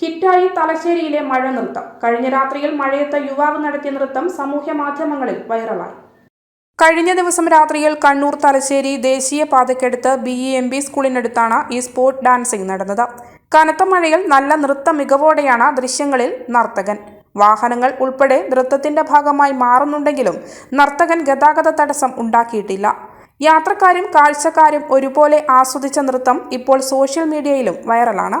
ഹിറ്റായി തലശ്ശേരിയിലെ മഴ നൃത്തം കഴിഞ്ഞ രാത്രിയിൽ മഴയത്ത് യുവാവ് നടത്തിയ നൃത്തം സമൂഹ മാധ്യമങ്ങളിൽ വൈറലായി. കഴിഞ്ഞ ദിവസം രാത്രിയിൽ കണ്ണൂർ തലശ്ശേരി ദേശീയ പാതയ്ക്കടുത്ത് ബി ഇ എം ബി സ്കൂളിനടുത്താണ് ഈ സ്പോർട്സ് ഡാൻസിംഗ് നടന്നത്. കനത്ത മഴയിൽ നല്ല നൃത്ത മികവോടെയാണ് ദൃശ്യങ്ങളിൽ നർത്തകൻ. വാഹനങ്ങൾ ഉൾപ്പെടെ നൃത്തത്തിന്റെ ഭാഗമായി മാറുന്നുണ്ടെങ്കിലും നർത്തകൻ ഗതാഗത തടസ്സം ഉണ്ടാക്കിയിട്ടില്ല. യാത്രക്കാരും കാഴ്ചക്കാരും ഒരുപോലെ ആസ്വദിച്ച നൃത്തം ഇപ്പോൾ സോഷ്യൽ മീഡിയയിലും വൈറലാണ്.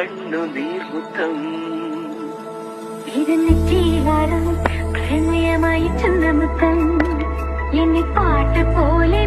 കണ്ണു നീർമുത്തം ഇരുന്ന് ജീവാരം പ്രണയമായി ചന്തമുത്തം എന്നെ പാട്ട് പോലെ